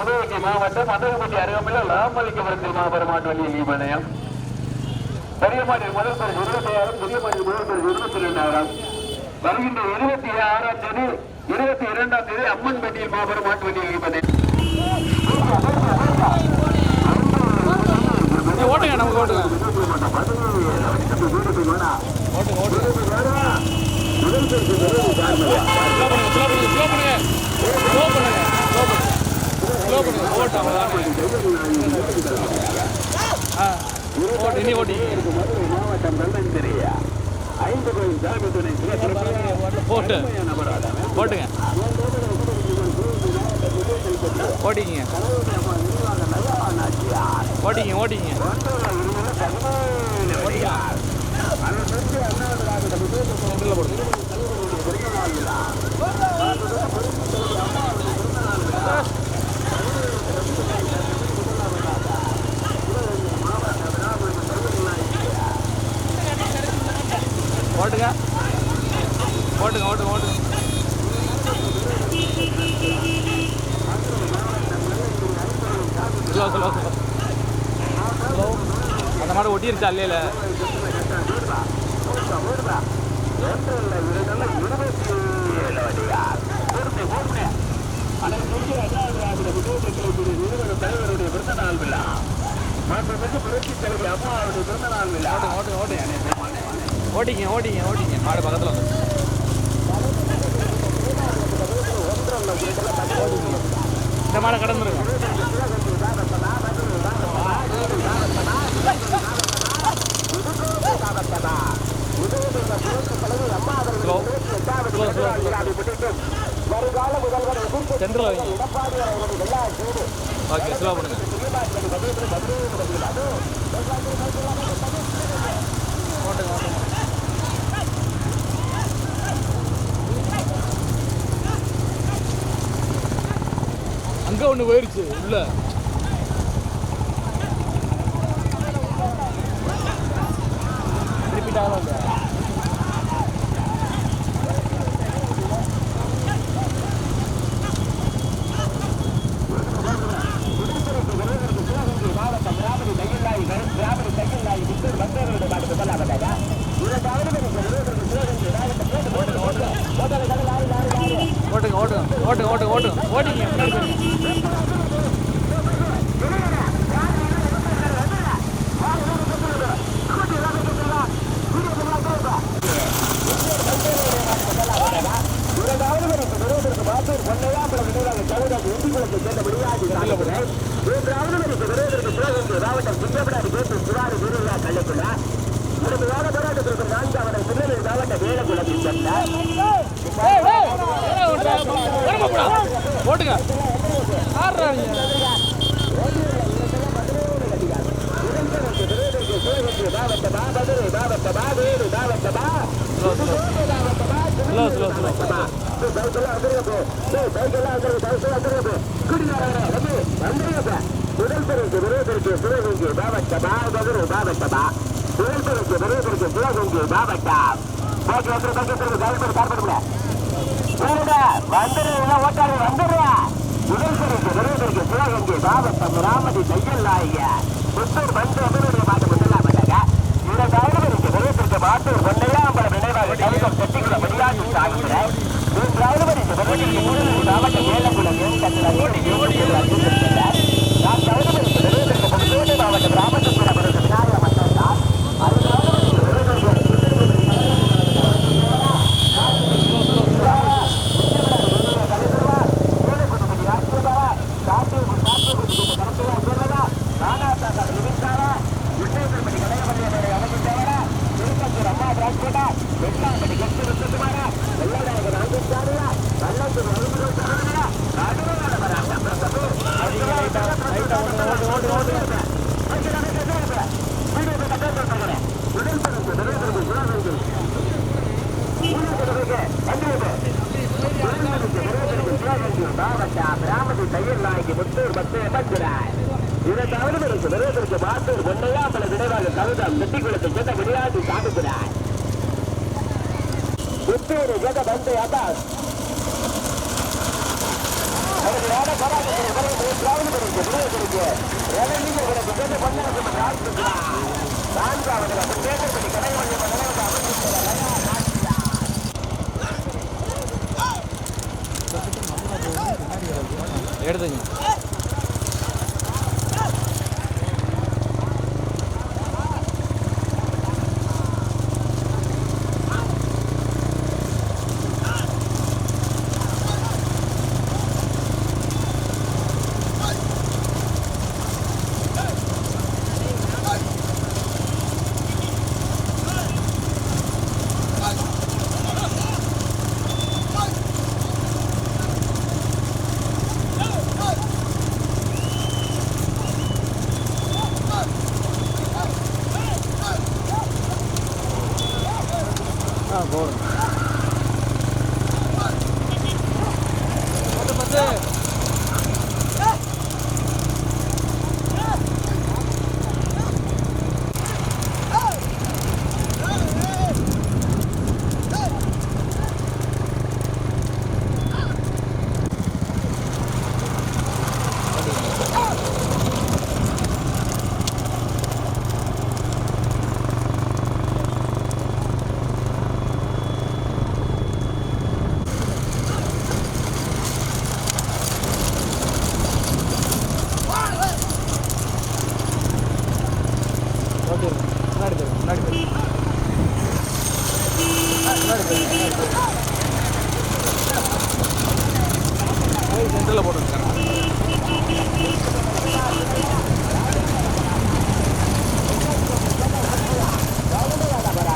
சிவகங்கை மாவட்டம் மதகுபதி அருகாமையில் லாமலிங்கபுரத்தில் மாபெரும் மாட்டு வண்டி நீபனயம் பெரிய மாநில முதல் பரிசு இருபத்தி ஆயிரம் பெரிய மாநில முதல் பரிசு இருபத்தி ரெண்டாயிரம் வருகின்ற இருபத்தி ஆறாம் தேதி இருபத்தி இரண்டாம் தேதி அம்மன் பெட்டியில் மாபெரும் மாட்டு வண்டி நீபனயம் ஓட்டுங்க நமக்கு ஓட்டுங்க ஓட்டுங்க ஓட்டுங்க ஓட்டு அவ்வளோதானே ஓட்டிங்க மாவட்டம் நல்லந்திரியா ஐந்து கோயில் தலைமை துணை போட்டு போட்டுங்க ஓட்டிங்க ஓட்டிங்க ஓட்டிங்க போடுங்க ஓட்டுங்க ஓட்டுங்க ஓட்டுங்க ஓட்டுங்க ஸ்லோ ஸ்லோ ஸ்லோ ஸ்லோ அந்த மாடு ஒட்டிருச்சா இல்லையில ஓட்டுங்க ஓட்டிங்க ஓட்டிங்க ஓட்டிங்க மாடு பக்கத்தில் வந்து. இந்த மாடை கடந்துருங்க. ஸ்லோ ஸ்லோ சென்டரில் வைங்க ஓகே ஸ்லோ பண்ணுங்க. ஓட்டுங்க ஓட்டுங்க அங்கே ஒன்று போயிடுச்சு உள்ள. ஓட்டுங்க ஓட்டுங்க ஓட்டுங்க ஓட்டுங்க ஓட்டுங்க ஓட்டுங்க முன்னாடி ஓட்டுங்க ஆடுறாங்க ஸ்லோ ஸ்லோ ஸ்லோ முதல் பரிசு விருதுக்கு சிவகங்கை மாவட்டமா மதுரை மாவட்டமா முதல் பரிசு விருதுக்கு சிவகங்கை மாவட்டம் ஓகே வந்து பக்கத்தில் கவர்மெண்ட் பண்ணுங்க வந்துடுறீங்களா ஓட்டாளி வந்துடுறா முதல் பரிசு விருதுக்கு சிவகங்கை மாவட்டம் ராமதி தையல்லாய புத்தூர் வந்து அமலுடைய மாட்டு முதலாம் பண்ணாங்க இந்த கவர்மெண்ட் விருதுக்கு மாட்டூர் பொன்னையாம்பலம் நினைவாக கவிதம் செட்டிக்குள்ள முடியாது சாகிற இந்த டிரைவருக்கு விருதுக்கு மூணு மாவட்ட ஏலக்குளம் ஓடி ஓடி மாவட்ட பிராமதி தையல் நாய்க்கு முத்தூர் பத்து எண்பத்தினார் இரண்டு அவர்களுக்கு விரோதற்கு மாத்தூர் ஒன்றையா பல விரைவாக கவிதம் வெட்டிக்குளத்தை சென்ற விளையாட்டு சாதிக்கிறார் முத்தூர் ஜெக பந்து அபாஸ் அவர்களான பராமரி திராவிடர்களுக்கு விரோதர்களுக்கு ரணிகள் பண்ணி நான்காவது கடைவாங்க எடுத்துக்கங்க. சென்டரில் போட்டுருக்கேன்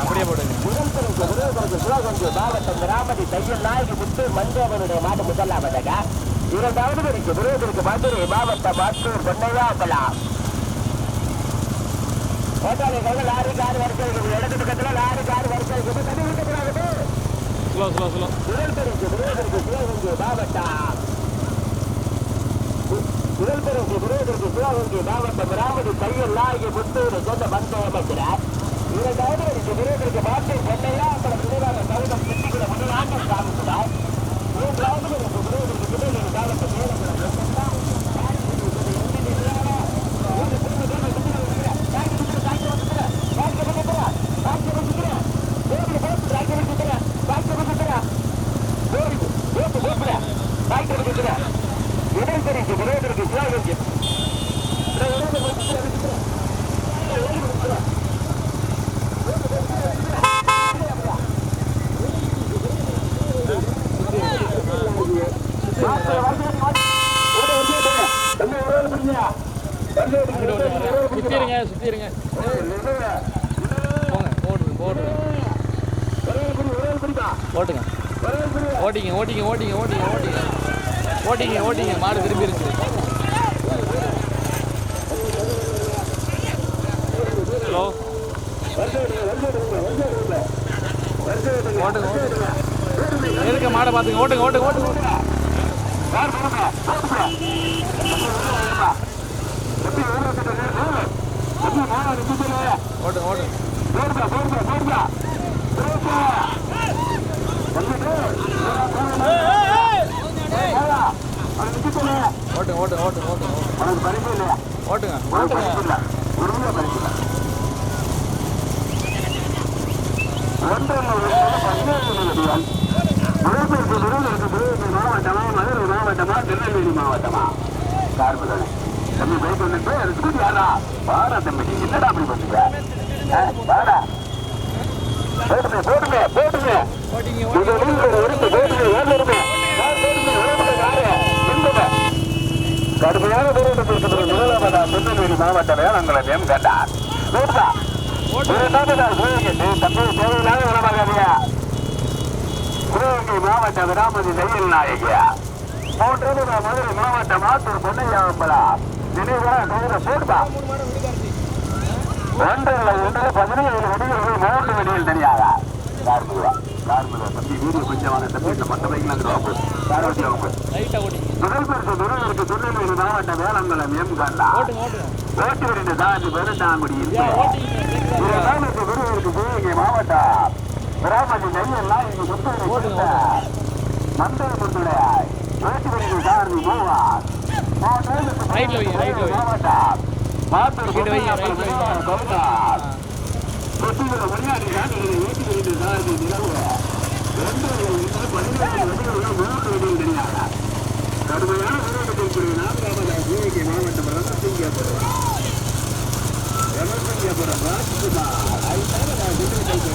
அப்படியே போட்டுங்க முதல் பரிசு விருதுகளுக்கு சிவகங்கை மாவட்டம் ராமதி தையல் நாயகி முத்து மஞ்சவனுடைய முதலாவதாக இரண்டாவது பரிசு விருதுகளுக்கு மதுரை மாவட்டம் மாத்தூர் பொன்னையாம்பலம் ஓட்டாளிகள் லாரி கார் வரிசை இருக்குது இடது பக்கத்துல லாரி கார் வரிசை இருக்குது தண்ணி விட்டுக்கூடாது ஸ்லோ ஸ்லோ ஸ்லோ விருதுகளுக்கு சிவகங்கை மாவட்டம் பேருக்கு இருபதற்கு சிவகங்கை மாவட்டம் ராமதி கையல்லாகிய புத்தூரை சேர்ந்த பந்த அமைக்கிறார் இரண்டாவது அடிக்கு விரைவிற்கு பாட்டை சென்னையா அப்புறம் விரைவாக கவிதம் சிட்டிக்குள்ள முதலாக சாமிக்கிறார் மூன்றாவது அடிக்கு விரைவிற்கு விரைவிற்கு காலத்தை நேரம் சுற்றிடுங்க சுற்றிடுங்க போங்க போடுங்க போடுங்க. ஓட்டுங்க. ஓட்டிங்க ஓட்டிங்க ஓட்டிங்க ஓட்டிங்க ஓட்டிங்க. ஓட்டிங்க ஓட்டிங்க மாடு திரும்பி இருக்கு ஹலோ ஓட்டுங்க ஓட்டுங்க மாடை பார்த்துங்க ஓட்டுங்க ஓட்டுங்க ஓட்டுங்க ஓட்டுங்க. ஓட்டுங்க ஓட்டுங்க. ஓட்டுங்க ஓட்டுங்க ஓட்டுங்க ஓட்டுங்க ஓட்டுங்க. ஓட்டுங்க ஓட்டுங்க மாவட்டமா மதுரை மாவட்டமா திருநெல்வேலி மாவட்டமா கார்புதனை தம்பி பைக் வந்துட்டு அது ஸ்கூட்டி யாரா வாடா தம்பி என்னடா அப்படி பண்ணுங்க வாடா போட்டுமே போட்டுமே போட்டுமே இது நீங்க போட்டுமே ஏழு இருக்கு கடுமையான போராட்டத்திற்கு முதலாவதா திருநெல்வேலி மாவட்ட வேளாண்குளத்தையும் கேட்டார் நூற்றா இரண்டாவது நாள் சிவகங்கை தற்போது தேவையில்லாத உணவாக சிவகங்கை மாவட்ட விராமதி தையல் நாயகியா. மூன்றாவது நாள் மதுரை மாவட்டம் ஆத்தூர் பொன்னையாம்பலா. நினைவாக கவுர போடுதா ஒன்றில் ஒன்றில் பதினேழு வடிகள் மூன்று வடிகள் தனியாக. கார்முகா கார்முகா தம்பி வீடியோ கொஞ்சம் வாங்க தம்பி இந்த மொத்த பைக்கில் அந்த அவங்க லைட்டாக ஓட்டிங்க முதல் பரிசு திருநெல்வேலி மாவட்ட வேளாண்குளம் எம் ஓட்டுங்க ஓட்டி வருகின்ற தாண்டி பெருந்தாங்குடி குருவிற்கு சிவகங்கை மாவட்டம். விராமதி நெய்யெல்லாம் இங்கு முத்தூர் கொடுத்த மந்தைய முந்துடைய ஏற்றுமதி காரணி மூவார் மாவட்டம் மாத்தூர் கவுனார் சொத்துக்களை முன்னாடி தான் ஏற்றுமதி காரணி நிலவு கடுமையான விரோதத்தில் கூடிய நாமராமதாஸ் மாவட்டம் ரமசிங்கபுரம் ரமசிங்கபுரம் ராஜ்குமார்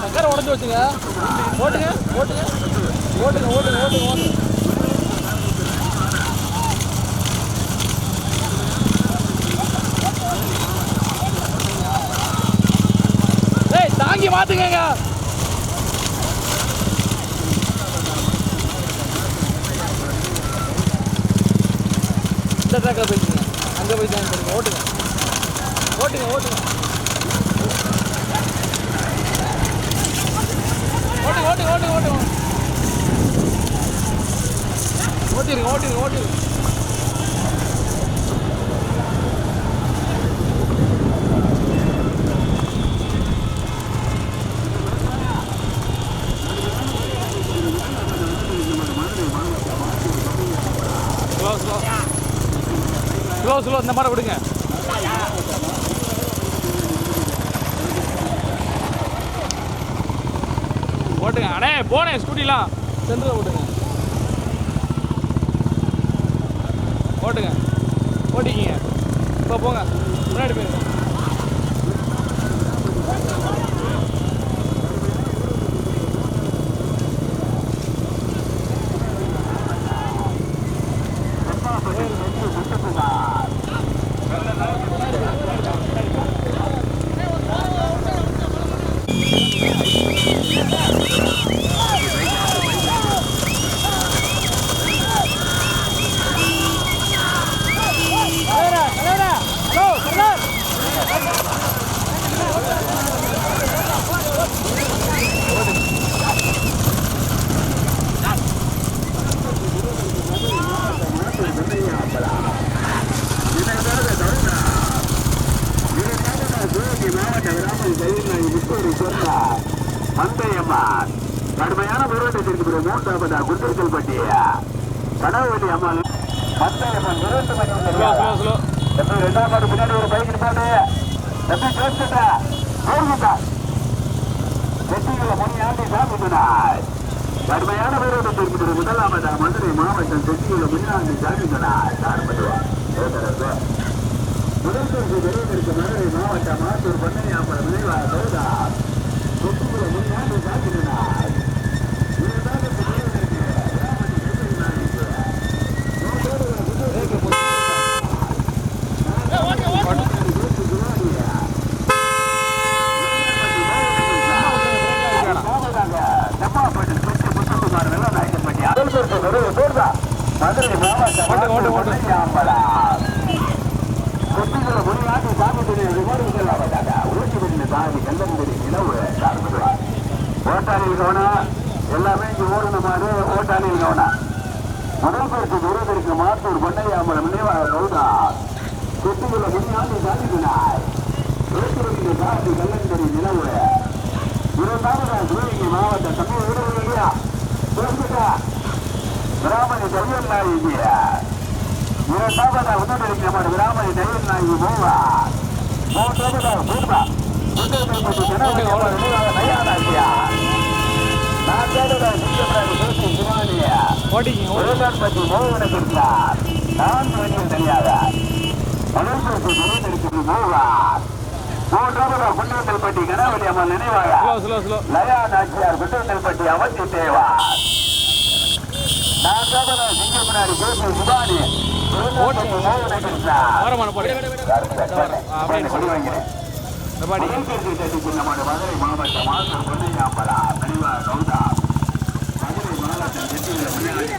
சக்கரை உடஞ்சி வச்சுங்க. ஓட்டுங்க ஓட்டுங்க. ஓட்டுங்க ஓட்டுங்க ஓட்டுங்க ஓட்டுங்க. ஏய் தாங்கி மாத்துங்கங்க. இந்த ட்ராக்கில் போயிட்டுங்க அங்கே போய் ஜாயின் பண்ணுங்க ஓட்டுங்க ஓட்டுங்க. ஓட்டுங்க ஓட்டுங்க ஓட்டுங்க ஓட்டுங்க ஓட்டுங்க ஓட்டிருங்க ஓட்டிருங்க ஓட்டிருங்க ஸ்லோ ஸ்லோ ஸ்லோ ஸ்லோ இந்த மாதிரி விடுங்க ஓட்டுங்க அண்ணே போனேன் ஸ்கூட்டிலாம் சென்டரில் ஓட்டுங்க ஓட்டுங்க ஓட்டிக்கிங்க. இப்போ போங்க. முன்னாடி போயிருங்க. இப்படி சொன்னார் மந்தையம்மாள் கடுமையான போராட்டத்திற்கு பிறகு மூன்றாவதா குண்டர்கள் பட்டியா கனவுவெளி அம்மாள் மந்தையம்மன் இரண்டு மணி ரெண்டாம் ஆண்டு பின்னாடி ஒரு பைக் போட்டு எப்படி சேர்த்துட்டா போர்விட்டார் வெற்றிகளை முன்னாடி சாப்பிட்டார் கடுமையான போராட்டத்திற்கு பிறகு முதலாமதா மதுரை மாவட்டம் வெற்றிகளை முன்னாடி சாப்பிட்டார் ஆரம்பிடுவார் முதல் பரிசு பெறுவதற்கு மதுரை மாவட்ட மாத்தூர் பண்ணையாபுரம் நினைவாக பெறுகிறார் சொத்துக்குள்ள முன்னாடி ஓட்டாளி கவனா எல்லாமே இங்கே ஓடுன மாதிரி ஓட்டாளி கவனா முதல் பேருக்கு தூரம் இருக்கு மாத்தூர் பண்ணையாமல நினைவா கௌதா. கொத்துக்குள்ள முன்னாடி சாதிக்கிறாய் இருபத்தி காசி கல்லந்தரி நிலவுல இருந்தாலும் சிவகங்கை மாவட்ட தமிழ் உறவு இல்லையா புரிஞ்சுக்கா கிராமணி தையல் நாயகி. இரண்டாவதா உணவளிக்க மாட்டேன் கிராமணி தையல் நாயகி மூவா மூன்றாவதா மூன்றா முந்தைய ஜனாதிபதி நையானாக்கியா சிவானியா ஓட்டிக்கிங்க ஓடி உலகப்பட்டி மோகனத்திற்கார் நான் வெளியில் தெரியாத மனசுக்கு குருந்திருக்கிறது மூவா மூன்றாவது குண்டத்தில்பட்டி கணவதி அம்மன் நினைவாக லயா நாச்சியார் குண்டத்தில்பட்டி அவந்தி தேவா நான்காவது சிங்கப்படாது பேசி சிவானி உலகப்பட்டி மோகனத்திற்கார் ஓரமான போடு. அப்படியே கொடி